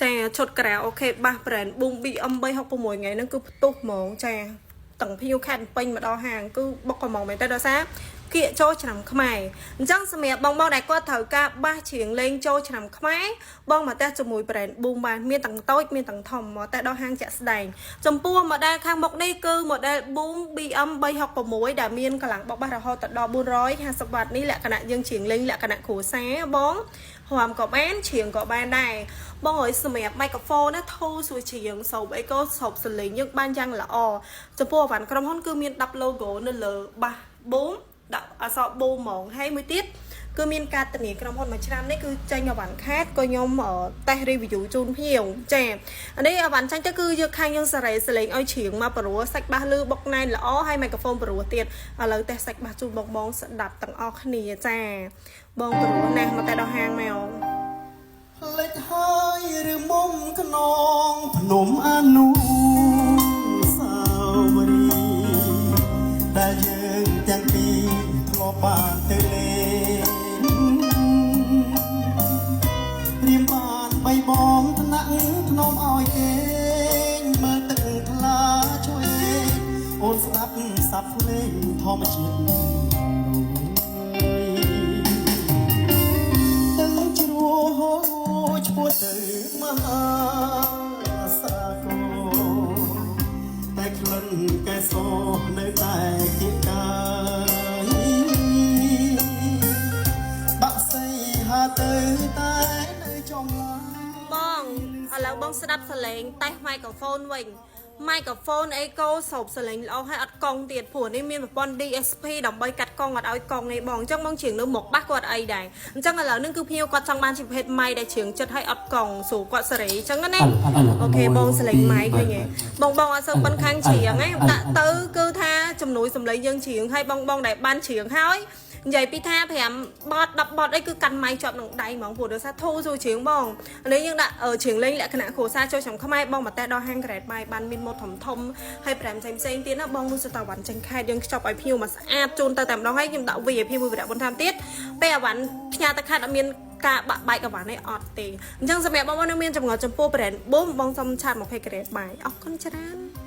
ចាឈុតការ៉ាអូខេបាស brand Boom BM 366ថ្ងៃហ្នឹងគឺផ្ទុះហ្មងចាទាំងភៀវខេត្តពេញមកដល់ហាងគឺបុកកំងមែនតើដោយសារ គៀកចូលឆ្នាំខ្មែរអញ្ចឹងសម្រាប់បងបងដែលគាត់ត្រូវការបាសជ្រៀងលេងចូលឆ្នាំខ្មែរបងមកផ្ទះជាមួយ brand Boom បានមានទាំងតូចមានទាំងធំមកតែដល់ហាងជាក់ស្ដែងចំពោះ model ខាងមុខនេះគឺ model Boom BM 366ដែលមានកលាំងបោកបាសរហូតដល់450វ៉ាត់នេះលក្ខណៈយើងជ្រៀងលេងលក្ខណៈគ្រួសារបងហមក៏បានជ្រៀងក៏បានដែរបងអើយសម្រាប់ microphone ណាធូរសួរជ្រៀងសោបអីក៏សោបសលេងយើងបានយ៉ាងល្អចំពោះអវ៉ាន់ក្រុមហ៊ុនគឺមាន10 logo នៅលើបាស Boom ដាក់ អក្សរ Boom ហ្មងហើយមួយទៀតគឺមានការធានាក្រុមហ៊ុនមួយឆ្នាំនេះគឺចេញអវ៉ាន់ខាតក៏ខ្ញុំអឺតេស្ត review ជូនភ្ញៀវចាអានេះអវ៉ាន់ចាញ់ទៅគឺយកខាងយើងសេរីសលេងឲ្យជ្រៀងមកព្រោះសាច់បាសលឺបុកណែនល្អហើយ microphone ព្រោះទៀតឥឡូវតេស្តសាច់បាសជូនបងបងស្ដាប់ទាំងអស់គ្នាចាបងព្រោះណាស់មកតែដល់ហាងមកលេចហើយឬមុំខ្នងភ្នំអនុ ប់បានទៅលេងរៀមបានបីបងថ្នាក់ធ្នមឲ្យគេងមើលទឹកថ្លាជួយអូនស្ដាប់សាប់ភ្លេងធម្មជាតិ ទៅតែនៅចំឡាយបងឥឡូវបងស្ដាប់សលេងតេស្ត microphone វិញ microphone អីកូសោបសលេងល្អហើយអត់កង់ទៀតព្រោះនេះមានប្រព័ន្ធ DSP ដើម្បីកាត់កង់អត់ឲ្យកង់នេះបងអញ្ចឹងបងជ្រៀងនៅមុខបាសគាត់អីដែរអញ្ចឹងឥឡូវនេះគឺភ្ញៀវគាត់ចង់បានជាប្រភេទម៉ៃដែលជ្រៀងចិត្តឲ្យអត់កង់ស្រួលគាត់សេរីអញ្ចឹងណាអូខេបងសលេងម៉ៃវិញហ៎បងបងអត់សូវប៉ុនខាងជ្រៀងហ៎ដាក់ទៅគឺថាជំនួយសំឡេងយើងជ្រៀងហើយបងបងដែលបានជ្រៀងហើយ និយាយពីថា5បត10បតអីគឺកាន់ម៉ៃជាប់នឹងដៃហ្មងព្រោះដោយសារធូរសួរជ្រៀងបងនេះយើងដាក់អឺជ្រៀងលេងលក្ខណៈគ្រួសារចូលឆ្នាំខ្មែរបងមកតែដល់ហាងក្រេតបាយបានមានម៉ូតធំធំហើយប្រាំផ្សេងផ្សេងទៀតណាបងមួយសតវ៉ាន់ចេញខេតយើងខ្ចប់ឲ្យភ្ញៀវមកស្អាតជូនទៅតែម្ដងហើយខ្ញុំដាក់ VIP មួយវរៈបុណ្យតាមទៀតពេលអាវ៉ាន់ផ្ញើទៅខេតអត់មានការបាក់បែកអាវ៉ាន់នេះអត់ទេអញ្ចឹងសម្រាប់បងប្អូននៅមានចម្ងល់ចំពោះ brand បូមបងសុំឆាត20ក្រេតបាយអរគុណច្រើន